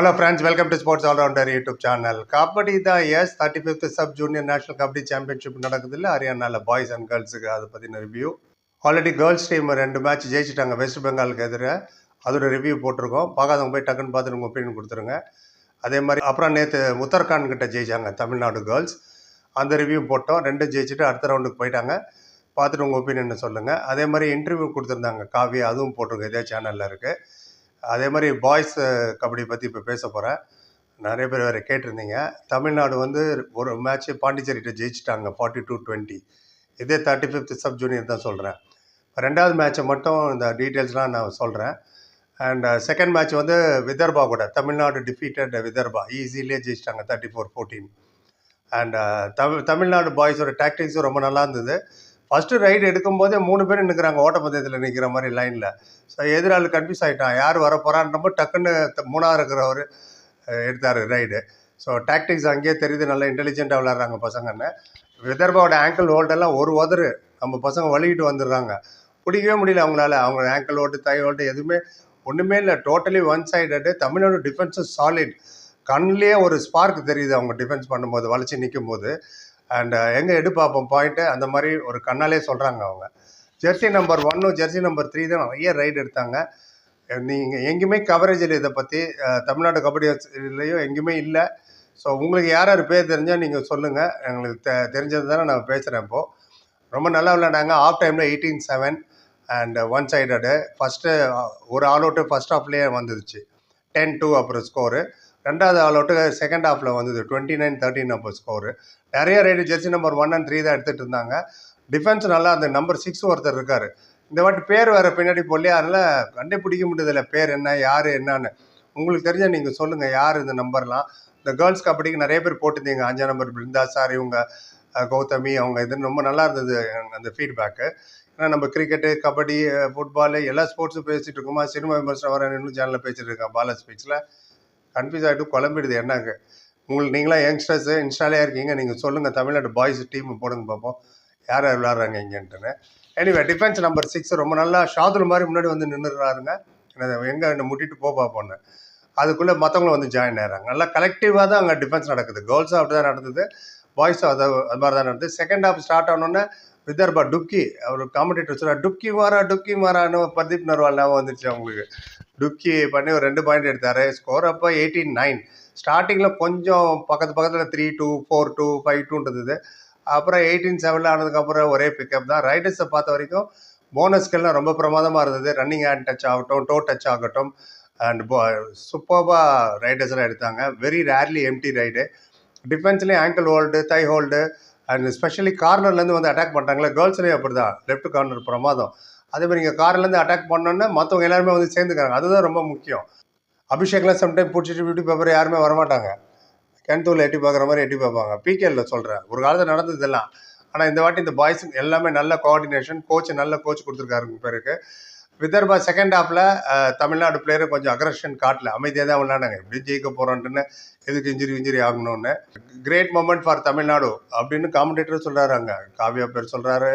Hello friends welcome to sports allrounder YouTube channel kabaddi தான் yes thirty fifth sub junior national kabaddi championship நடக்குது இல்லை ஹரியானாவில் boys and கேர்ள்ஸுக்கு அதை பற்றின ரிவ்யூ ஆல்ரெடி கேர்ள்ஸ் டீம் ரெண்டு மேட்ச் ஜெயிச்சிட்டாங்க. வெஸ்ட் பெங்காலுக்கு எதிராக அதோட ரிவ்யூ போட்டிருக்கோம். பார்க்காதவங்க போய் டக்குன்னு பார்த்துட்டு உங்கள் ஒப்பீனியன் கொடுத்துருங்க. அதே மாதிரி அப்புறம் நேற்று உத்தரகாண்ட் கிட்ட ஜெயிச்சாங்க தமிழ்நாடு கேர்ள்ஸ் அந்த ரிவ்யூ போட்டோம். ரெண்டு ஜெயிச்சுட்டு அடுத்த ரவுண்டுக்கு போயிட்டாங்க. பார்த்துட்டு உங்கள் ஒப்பீனியன் சொல்லுங்கள் அதே மாதிரி இன்டர்வியூ கொடுத்துருந்தாங்க. காவியா அதுவும் போட்டிருக்கோம் இதே சேனலில் இருக்குது அதே மாதிரி பாய்ஸ் கபடி பற்றி இப்போ பேச போகிறேன் நிறைய பேர் வேறு கேட்டிருந்தீங்க. தமிழ்நாடு வந்து ஒரு மேட்ச் பாண்டிச்சேரிகிட்ட ஜெயிச்சிட்டாங்க ஃபார்ட்டி டூ டுவெண்ட்டி இதே தேர்ட்டி ஃபிஃப்த் சப் ஜூனியர் தான் சொல்கிறேன் ரெண்டாவது மேட்ச்சை மட்டும் இந்த டீட்டெயில்ஸ்லாம் நான் சொல்கிறேன் அண்ட் செகண்ட் மேட்ச் வந்து விதர்பா கூட தமிழ்நாடு டிஃபீட்டட் விதர்பா. ஈஸிலேயே ஜெயிச்சிட்டாங்க thirty four fourteen and Tamil Tamil Nadu பாய்ஸோட டாக்டிக்ஸும் ரொம்ப நல்லா இருந்தது. ஃபஸ்ட்டு ரைடு எடுக்கும்போதே மூணு பேர் நிற்கிறாங்க ஓட்டப்பந்தயத்தில் நிற்கிற மாதிரி லைனில் ஸோ எதிராளி கன்ஃபியூஸ் ஆகிட்டான் யார் வர போகிறான்றப்போ டக்குன்னு மூணாக இருக்கிறவர் எடுத்தார் ரைடு ஸோ டாக்டிக்ஸ் அங்கேயே தெரியுது. நல்லா இன்டெலிஜென்ட்டாக விளாட்றாங்க பசங்கன்னு. விதர்பாவோட ஆங்கிள் ஹோல்டெல்லாம் ஒரு உதறு. நம்ம பசங்க வலிக்கிட்டு வந்துடுறாங்க. பிடிக்கவே முடியல அவங்களால. அவங்க ஆங்கிள் ஓட்டு தை ஓட்டு எதுவுமே ஒன்றுமே இல்லை. டோட்டலி ஒன் சைடடு தமிழ்நாடு டிஃபென்ஸும் சாலிட் கண்ணிலே ஒரு ஸ்பார்க் தெரியுது அவங்க டிஃபென்ஸ் பண்ணும்போது வளைச்சி நிற்கும் போது அண்ட் uh, எங்கே எடு பார்ப்போம் பாயிண்ட்டு அந்த மாதிரி ஒரு கண்ணாலே சொல்கிறாங்க அவங்க. ஜெர்சி நம்பர் ஒன்னும் ஜெர்சி நம்பர் த்ரீ தான் நிறைய ரைடு எடுத்தாங்க. நீங்கள் எங்கேயுமே கவரேஜ் இல்லை இதை பற்றி uh, தமிழ்நாடு கபடி இதுலேயும் எங்கேயுமே இல்லை. ஸோ உங்களுக்கு யார் யார் பேர் தெரிஞ்சால் நீங்கள் சொல்லுங்கள் எங்களுக்கு தெ தெரிஞ்சது தானே நான் பேசுகிறேன் இப்போது ரொம்ப நல்லா விளையாண்டாங்க. ஆஃப் டைமில் eighteen seven and one side first ஒரு ஆல் அவுட்டு ஃபஸ்ட் ஹாஃப்லேயே வந்துருச்சு. டென் டூ அப்புறம் ஸ்கோரு ரெண்டாவது ஆல் அவுட்டு செகண்ட் ஹாஃபில் வந்தது. டுவெண்ட்டி நைன் தேர்ட்டின் அப்போ ஸ்கோரு நிறைய raid jersey number one and three தான் எடுத்துகிட்டு இருந்தாங்க. டிஃபென்ஸ் நல்லா அந்த நம்பர் சிக்ஸ் ஒருத்தர் இருக்கார். இந்த வாட்டி பேர் வேறு பின்னாடி போடலையே. அதனால் கண்டுபிடிக்க முடியதில்ல பேர் என்ன யார் என்னன்னு. உங்களுக்கு தெரிஞ்ச நீங்கள் சொல்லுங்கள் யார் இந்த நம்பர்லாம் இந்த கேர்ள்ஸ் கபடிக்கு நிறைய பேர் போட்டிருந்தீங்க. அஞ்சா நம்பர் பிருந்தா சார் இவங்க கௌதமி அவங்க இது ரொம்ப நல்லா இருந்தது அந்த ஃபீட்பேக்கு ஏன்னா நம்ம கிரிக்கெட்டு கபடி ஃபுட்பாலு எல்லா ஸ்போர்ட்ஸும் பேசிகிட்டு இருக்கோமா? சினிமா விமர்சனம் வர இன்னும் சேனலில் பேசிகிட்டு இருக்கேன் பாலா ஸ்பீச்சில் கன்ஃபியூஸ் ஆகிட்டு குழம்பிடுது என்னங்க? உங்களுக்கு நீங்களாம் யங்ஸ்டர்ஸு இன்ஸ்டாலே இருக்கீங்க. நீங்கள் சொல்லுங்கள் தமிழ்நாடு பாய்ஸ் டீம் போடுங்க பார்ப்போம் யார் யார் விளாட்றாங்க இங்கேன்ட்டுன்னு. எனிவே டிஃபென்ஸ் நம்பர் சிக்ஸ் ரொம்ப நல்லா ஷாதுல் மாதிரி முன்னாடி வந்து நின்றுறாருங்க எங்கே என்ன முட்டிட்டு போ பார்ப்போன்னு அதுக்குள்ளே மற்றவங்களும் வந்து ஜாயின் ஆகிறாங்க நல்லா கலெக்டிவாக தான் அங்கே டிஃபென்ஸ் நடக்குது. கேர்ள்ஸும் அப்படி தான் நடந்தது. பாய்ஸும் அது அது மாதிரி தான் நடந்தது. செகண்ட் ஹாஃப் ஸ்டார்ட் ஆனோடனே விதர்பா டுக்கி அவர் காமெடிட்டர் சொல்கிறார் டுக்கி மாறா டுக்கி மாறான்னு பிரதீப் நர்வால் ஞாபகம் வந்துருச்சு அவங்களுக்கு. டுக்கி பண்ணி ஒரு ரெண்டு பாயிண்ட் எடுத்தார். ஸ்கோர் அப்போ எயிட்டீன் நைன் ஸ்டார்டிங்கில் கொஞ்சம் பக்கத்து பக்கத்தில் three two four two five டூன்றது அப்புறம் எயிட்டீன் செவனில் ஆனதுக்கப்புறம் ஒரே பிக்கப் தான். ரைடர்ஸை பார்த்த வரைக்கும் போனஸ்கள்லாம் ரொம்ப பிரமாதமாக இருந்தது. ரன்னிங் ஹேண்ட் டச் ஆகட்டும் டோ டச் ஆகட்டும். அண்ட் சூப்பர்பாக ரைடர்ஸ்லாம் எடுத்தாங்க. Very rarely empty raid டிஃபென்ஸ்லேயும் ankle hold thigh hold and specially கார்னர்லேருந்து வந்து அட்டாக் பண்ணிட்டாங்களே. கேர்ள்ஸ்லேயும் அப்படி தான் லெஃப்ட் கார்னர் பிரமாதம். அதே மாதிரி இங்கே கார்லேருந்து அட்டாக் பண்ணோன்னே மற்றவங்க எல்லாருமே வந்து சேர்ந்துக்கிறாங்க. அதுதான் ரொம்ப முக்கியம். அபிஷேக்லாம் சம்டைம் பிடிச்சிட்டு பியூட்டி பேப்பர் யாருமே வரமாட்டாங்க. கிணத்தூரில் எட்டி பார்க்குற மாதிரி எட்டி பார்ப்பாங்க. பிகேல சொல்கிறேன் ஒரு காலத்தில் நடந்தது எல்லாம் ஆனால் இந்த வாட்டி இந்த பாய்ஸ் எல்லாமே நல்ல கோஆர்டினேஷன் கோச் நல்ல கோச் கொடுத்துருக்காரு பேருக்கு. விதர்பா செகண்ட் ஹாஃபில் தமிழ்நாடு பிளேயர் கொஞ்சம் அக்ரஷன் காட்டல. அமைதியாக தான் விளையாண்டாங்க. எப்படி ஜெயிக்க போகிறோன்ட்டுன்னு எதுக்கு இன்ஜுரி இன்ஜுரி ஆகணும்னு. கிரேட் மூமெண்ட் ஃபார் தமிழ்நாடு அப்படின்னு காமெண்டேட்டர் சொல்கிறாரு அங்கே. காவியா பேர் சொல்கிறாரு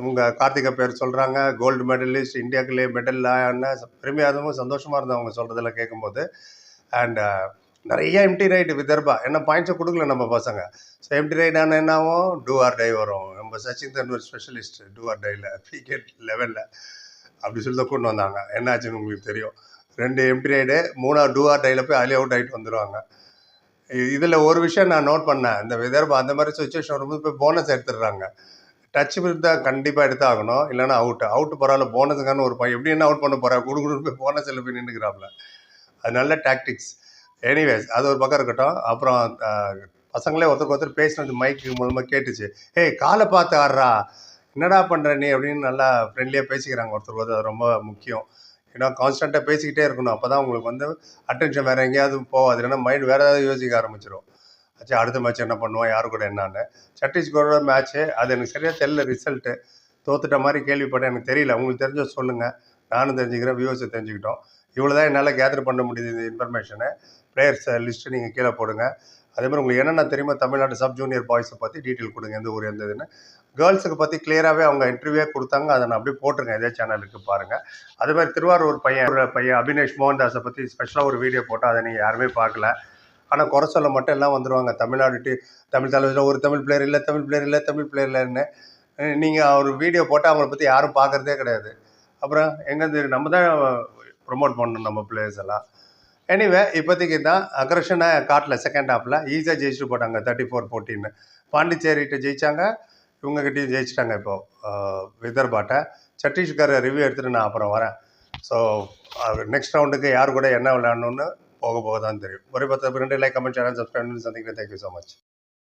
அவங்க கார்த்திகா பேர் சொல்கிறாங்க கோல்டு மெடலிஸ்ட் இந்தியாக்குள்ளே மெடல் ஆன சந்தோஷமாக இருந்தது அவங்க சொல்கிறதெல்லாம் கேட்கும்போது அண்ட் uh, நிறைய எம்டி ரைடு விதர்பா. என்ன பாயிண்ட்ஸை கொடுக்கல நம்ம பசங்க. ஸோ எம்டி ரைட் ஆனால் என்ன ஆகும் டூ ஆர் டை வரும். நம்ம Sachin Tanwar specialist do or டையில் cricket லெவலில் அப்படி சொல்லி தான் கொண்டு வந்தாங்க. என்னாச்சுன்னு உங்களுக்கு தெரியும். ரெண்டு எம்டி ரைடு மூணாவது டூ ஆர் டையில் போய் அலி அவுட் ஆகிட்டு வந்துடுவாங்க இதில் ஒரு விஷயம் நான் நோட் பண்ணேன். இந்த விதர்பா அந்த மாதிரி சுச்சுவேஷன் வரும்போது போய் போனஸ் எடுத்துடுறாங்க. டச் தான் கண்டிப்பாக எடுத்தாகணும். இல்லைன்னா அவுட் அவுட் பரவாயில்ல போனஸுக்கான ஒரு பையன். எப்படி என்ன அவுட் பண்ண போகிறா குடு குடுன்னு போய் போனஸில் போய் நின்றுக்கிறாப்ல அது நல்ல டாக்டிக்ஸ் எனிவேஸ் அது ஒரு பக்கம் இருக்கட்டும். அப்புறம் பசங்களே ஒருத்தருக்கு ஒருத்தர் பேசினது மைக்கு மூலமாக கேட்டுச்சு. ஏய் காலை பார்த்து ஆடுறா. என்னடா பண்ணுற நீ? அப்படின்னு நல்லா ஃப்ரெண்ட்லியாக பேசிக்கிறாங்க ஒருத்தருக்கு ஒருத்தர். அது ரொம்ப முக்கியம். ஏன்னா கான்ஸ்டண்ட்டாக பேசிக்கிட்டே இருக்கணும். அப்போ தான் உங்களுக்கு வந்து அட்டென்ஷன் வேறு எங்கேயாவது போகாது. இல்லைன்னா மைண்ட் வேறு ஏதாவது யோசிக்க ஆரம்பிச்சிடும் ஆச்சு அடுத்த மேட்ச் என்ன பண்ணுவோம்? யார் கூட என்னன்னு. சத்தீஸ்கரோட மேட்ச்சு அது எனக்கு சரியாக தெரியல ரிசல்ட்டு தோத்துட்ட மாதிரி கேள்விப்பட்டேன் எனக்கு தெரியல. உங்களுக்கு தெரிஞ்ச சொல்லுங்கள் நானும் தெரிஞ்சுக்கிறேன் வியூவர்ஸை தெரிஞ்சுக்கிட்டோம். இவ்வளோ தான் என்னால் கேதர் பண்ண முடியுது இந்த இன்ஃபர்மேஷனை பிளேயர்ஸ் லிஸ்ட்டு நீங்கள் கீழே போடுங்க. அதே மாதிரி உங்களுக்கு என்னென்ன தெரியுமோ தமிழ்நாடு சப் ஜூனியர் பாய்ஸை பற்றி டீட்டெயில் கொடுங்க எந்த ஊர் எந்த இதுன்னு. கேர்ள்ஸுக்கு பற்றி கிளியராகவே அவங்க இன்டர்வியூவே கொடுத்தாங்க. அதை நான் அப்படியே போட்டிருக்கேன் இதே சேனலுக்கு பாருங்கள் அதே மாதிரி திருவாரூர் பையன் ஒரு பையன் அபினேஷ் மோகன்தாஸை பற்றி ஸ்பெஷலாக ஒரு வீடியோ போட்டால் அதை நீங்கள் யாருமே பார்க்கல. ஆனால் குறை சொல்ல மட்டும் எல்லாம் வந்துடுவாங்க தமிழ்நாடு தமிழ் தலைவரில் ஒரு தமிழ் பிளேயர் இல்லை தமிழ் பிளேயர் இல்லை தமிழ் பிளேயர் இல்லைன்னு நீங்கள் ஒரு வீடியோ போட்டால் அவங்கள பற்றி யாரும் பார்க்குறதே கிடையாது. அப்புறம் எங்கேருந்து நம்ம தான் ப்ரொமோட் பண்ணணும் நம்ம பிளேயர்ஸ் எல்லாம். எனிவே இப்போதைக்கு தான் அக்ரஷனை காட்டில் செகண்ட் ஹாஃபில் ஈஸியாக ஜெயிச்சுட்டு போட்டாங்க தேர்ட்டி ஃபோர் ஃபோர்டீன்னு பாண்டிச்சேரிகிட்ட ஜெயிச்சாங்க. இவங்ககிட்டயும் ஜெயிச்சிட்டாங்க இப்போ விதர்பாட்டை. சத்தீஸ்கர் ரிவ்யூ எடுத்துகிட்டு நான் அப்புறம் வரேன். ஸோ நெக்ஸ்ட் ரவுண்டுக்கு யார் கூட என்ன விளையாடணும்னு போக போக தான் தெரியும் ஒரு பத்து ரெண்டு லைக் கமெண்ட் சேனல் சப்ஸ்கிரைப் சந்திக்கிறேன் தேங்க்யூ ஸோ மச்